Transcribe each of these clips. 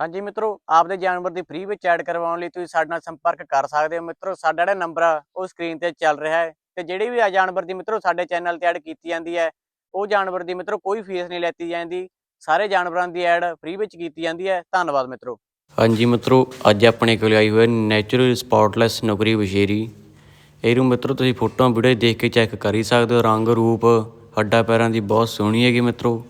ਹਾਂਜੀ ਮਿੱਤਰੋ, ਆਪਦੇ ਜਾਨਵਰ ਦੀ ਫ੍ਰੀ ਵਿੱਚ ਐਡ ਕਰਵਾਉਣ ਲਈ ਤੁਸੀਂ ਸਾਡੇ ਨਾਲ ਸੰਪਰਕ ਕਰ ਸਕਦੇ ਹੋ ਮਿੱਤਰੋ। ਸਾਡਾ ਜਿਹੜਾ ਨੰਬਰ ਆ, ਉਹ ਸਕਰੀਨ ਤੇ ਚੱਲ ਰਿਹਾ ਹੈ। ਤੇ ਜਿਹੜੀ ਵੀ ਆ ਜਾਨਵਰ ਦੀ ਮਿੱਤਰੋ ਸਾਡੇ ਚੈਨਲ ਤੇ ਐਡ ਕੀਤੀ ਜਾਂਦੀ ਹੈ, ਉਹ ਜਾਨਵਰ ਦੀ ਮਿੱਤਰੋ ਕੋਈ ਫੀਸ ਨਹੀਂ ਲੈਤੀ ਜਾਂਦੀ। ਸਾਰੇ ਜਾਨਵਰਾਂ ਦੀ ਐਡ ਫ੍ਰੀ ਵਿੱਚ ਕੀਤੀ ਜਾਂਦੀ ਹੈ। ਧੰਨਵਾਦ ਮਿੱਤਰੋ। ਹਾਂਜੀ ਮਿੱਤਰੋ, ਅੱਜ ਆਪਣੇ ਕੋਲ ਆਈ ਹੋਈ ਹੈ ਨੈਚੁਰਲ ਸਪੌਟਲੈਸ ਨੁਕਰੀ ਬਸ਼ੇਰੀ ਇਹਨੂੰ ਮਿੱਤਰੋ, ਤੁਸੀਂ ਫੋਟੋਆਂ ਵੀਡੀਓ ਦੇਖ ਕੇ ਚੈੱਕ ਕਰ ਹੀ ਸਕਦੇ ਹੋ। ਰੰਗ, ਰੂਪ, ਹੱਡਾਂ, ਪੈਰਾਂ ਦੀ ਬਹੁਤ ਸੋਹਣੀ ਹੈਗੀ ਮਿੱਤਰੋ।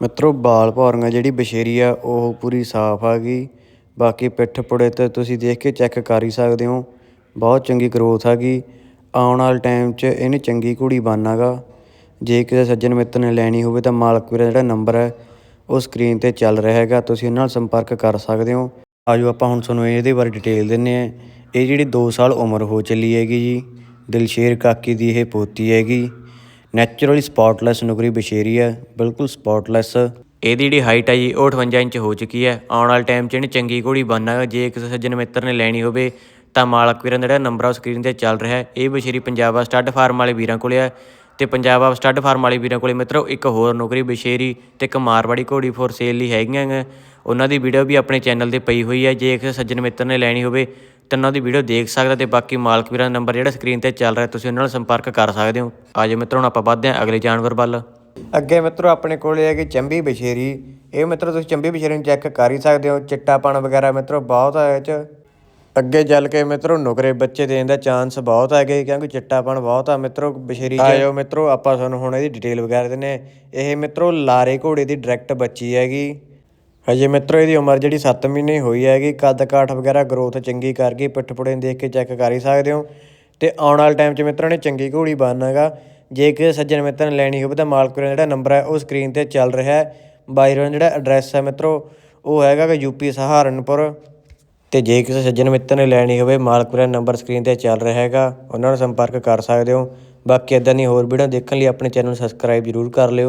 ਮਿੱਤਰੋ, ਬਾਲ ਭੌਰੀਆਂ ਜਿਹੜੀ ਬਸ਼ੇਰੀ ਆ, ਉਹ ਪੂਰੀ ਸਾਫ਼ ਆ ਗਈ। ਬਾਕੀ ਪਿੱਠ ਪੁੜੇ ਤੇ ਤੁਸੀਂ ਦੇਖ ਕੇ ਚੈੱਕ ਕਰ ਹੀ ਸਕਦੇ ਹੋ, ਬਹੁਤ ਚੰਗੀ ਗਰੋਥ ਆ ਗਈ। ਆਉਣ ਵਾਲੇ ਟਾਈਮ 'ਚ ਇਹਨੇ ਚੰਗੀ ਘੋੜੀ ਬਣਨਾਗਾ ਜੇ ਕਿਸੇ ਸੱਜਣ ਮਿੱਤਰ ਨੇ ਲੈਣੀ ਹੋਵੇ ਤਾਂ ਮਾਲਕ ਵੀਰਾ ਜਿਹੜਾ ਨੰਬਰ ਹੈ ਉਹ ਸਕਰੀਨ ਤੇ ਚੱਲ ਰਿਹਾ ਹੈਗਾ, ਤੁਸੀਂ ਇਹਨਾਂ ਨਾਲ ਸੰਪਰਕ ਕਰ ਸਕਦੇ ਹੋ। ਆਜੋ ਆਪਾਂ ਹੁਣ ਤੁਹਾਨੂੰ ਇਹਦੇ ਬਾਰੇ ਡਿਟੇਲ ਦਿੰਨੇ ਆ। ਇਹ ਜਿਹੜੀ 2 ਸਾਲ ਉਮਰ ਹੋ ਚੱਲੀ ਹੈਗੀ ਜੀ, ਦਿਲਸ਼ੇਰ ਕਾਕੀ ਦੀ ਇਹ ਪੋਤੀ ਹੈਗੀ। ਨੈਚੁਰਲੀ ਸਪੌਟਲੈਸ ਨੁਕਰੀ ਬਸ਼ੇਰੀ ਹੈ, ਬਿਲਕੁਲ ਸਪੌਟਲੈਸ ਇਹਦੀ ਜਿਹੜੀ ਹਾਈਟ ਹੈ ਜੀ, ਉਹ 58 ਇੰਚ ਹੋ ਚੁੱਕੀ ਹੈ। ਆਉਣ ਵਾਲੇ ਟਾਈਮ 'ਚ ਇਹਨੇ ਚੰਗੀ ਘੋੜੀ ਬਣਨਾ ਜੇ ਕਿਸੇ ਸੱਜਣ ਮਿੱਤਰ ਨੇ ਲੈਣੀ ਹੋਵੇ, ਤਾਂ ਮਾਲਕ ਵੀਰਾਂ ਦਾ ਜਿਹੜਾ ਨੰਬਰ ਆ ਸਕਰੀਨ ਤੇ ਚੱਲ ਰਿਹਾ ਹੈ। ਇਹ ਬਸ਼ੇਰੀ ਪੰਜਾਬ ਸਟੱਡ ਫਾਰਮ ਵਾਲੇ ਵੀਰਾਂ ਕੋਲੇ ਹੈ ਤੇ ਪੰਜਾਬਾ ਸਟੱਡ ਫਾਰਮ ਵਾਲੇ ਵੀਰਾਂ ਕੋਲੇ ਮਿੱਤਰੋ, ਇੱਕ ਹੋਰ ਨੌਕਰੀ ਬਸ਼ੇਰੀ ਤੇ ਇੱਕ ਮਾਰਵਾੜੀ ਘੋੜੀ ਫੋਰ ਸੇਲ ਲਈ ਹੈਗੀਆਂ ਉਹਨਾਂ ਦੀ ਵੀਡੀਓ ਵੀ ਆਪਣੇ ਚੈਨਲ ਤੇ ਪਈ ਹੋਈ ਹੈ। ਜੇ ਕਿਸੇ ਸੱਜਣ ਮਿੱਤਰ ਨੇ ਲੈਣੀ ਹੋਵੇ ਤਾਂ ਉਹਨਾਂ ਦੀ ਵੀਡੀਓ ਦੇਖ ਸਕਦਾ ਤੇ ਬਾਕੀ ਮਾਲਕ ਵੀਰਾਂ ਦਾ ਨੰਬਰ ਜਿਹੜਾ ਸਕਰੀਨ ਤੇ ਚੱਲ ਰਿਹਾ ਤੁਸੀਂ ਉਹਨਾਂ ਨਾਲ ਸੰਪਰਕ ਕਰ ਸਕਦੇ ਹੋ। ਆਜੋ ਮਿੱਤਰੋ ਹੁਣ ਆਪਾਂ ਵੱਧਦੇ ਹਾਂ ਅਗਲੇ ਜਾਨਵਰ ਵੱਲ। ਅੱਗੇ ਮਿੱਤਰੋ ਆਪਣੇ ਕੋਲੇ ਹੈਗੀ ਚੰਬੀ ਬਸ਼ੇਰੀ ਇਹ ਮਿੱਤਰੋ ਤੁਸੀਂ ਚੰਬੀ ਬਸ਼ੇਰੀ ਨੂੰ ਚੈੱਕ ਕਰ ਹੀ ਸਕਦੇ ਹੋ। ਚਿੱਟਾਪਣ ਵਗੈਰਾ ਮਿੱਤਰੋ ਬਹੁਤ ਹੈ ਇਹ 'ਚ। ਅੱਗੇ ਚੱਲ ਕੇ ਮਿੱਤਰੋ ਨੁਕਰੇ ਬੱਚੇ ਦੇਣ ਦਾ ਚਾਂਸ ਬਹੁਤ ਹੈਗੇ ਕਿਉਂਕਿ ਚਿੱਟਾਪਣ ਬਹੁਤ ਆ ਮਿੱਤਰੋ ਬਸ਼ੇਰੀ ਚ। ਆਇਓ ਮਿੱਤਰੋ ਆਪਾਂ ਤੁਹਾਨੂੰ ਹੁਣ ਇਹਦੀ ਡਿਟੇਲ ਵਗੈਰਾ ਦਿੰਨੇ ਆ। ਇਹ ਮਿੱਤਰੋ ਲਾਰੇ ਘੋੜੇ ਦੀ ਡਾਇਰੈਕਟ ਬੱਚੀ ਹੈਗੀ। ਹਜੇ ਮਿੱਤਰੋ, ਇਹਦੀ ਉਮਰ ਜਿਹੜੀ 7 ਮਹੀਨੇ ਹੋਈ ਹੈਗੀ। ਕੱਦ ਕਾਠ ਵਗੈਰਾ ਗਰੋਥ ਚੰਗੀ ਕਰ ਗਈ, ਪਿੱਠ ਪੁੜੇ ਨੂੰ ਦੇਖ ਕੇ ਚੈੱਕ ਕਰ ਹੀ ਸਕਦੇ ਹੋ। ਤੇ ਆਉਣ ਵਾਲੇ ਟਾਈਮ 'ਚ ਮਿੱਤਰਾਂ ਨੇ ਚੰਗੀ ਘੋੜੀ ਬਣਨਾਗਾ ਜੇ ਕਿਸੇ ਸੱਜਣ ਮਿੱਤਰ ਨੇ ਲੈਣੀ ਹੋਵੇ ਤਾਂ ਮਾਲਕ ਦਾ ਜਿਹੜਾ ਨੰਬਰ ਹੈ, ਉਹ ਸਕਰੀਨ ਤੇ ਚੱਲ ਰਿਹਾ ਹੈ। ਬਾਈਰੋ ਜਿਹੜਾ ਐਡਰੈਸ ਹੈ ਮਿੱਤਰੋ, ਉਹ ਹੈਗਾ ਕਿ ਯੂਪੀ ਸਹਾਰਨਪੁਰ। ਤੇ ਜੇ ਕਿਸੇ ਸੱਜਣ ਮਿੱਤਰ ਨੇ ਲੈਣੀ ਹੋਵੇ, ਮਾਲਕ ਨੰਬਰ ਸਕਰੀਨ ਤੇ ਚੱਲ ਰਿਹਾ ਹੈਗਾ। ਉਹਨਾਂ ਨੂੰ ਸੰਪਰਕ ਕਰ ਸਕਦੇ ਹੋ। ਬਾਕੀ ਇਦਾਂ ਦੀ ਹੋਰ ਵੀਡੀਓ ਦੇਖਣ ਲਈ ਆਪਣੇ ਚੈਨਲ ਨੂੰ ਸਬਸਕ੍ਰਾਈਬ ਜ਼ਰੂਰ ਕਰ ਲਿਓ।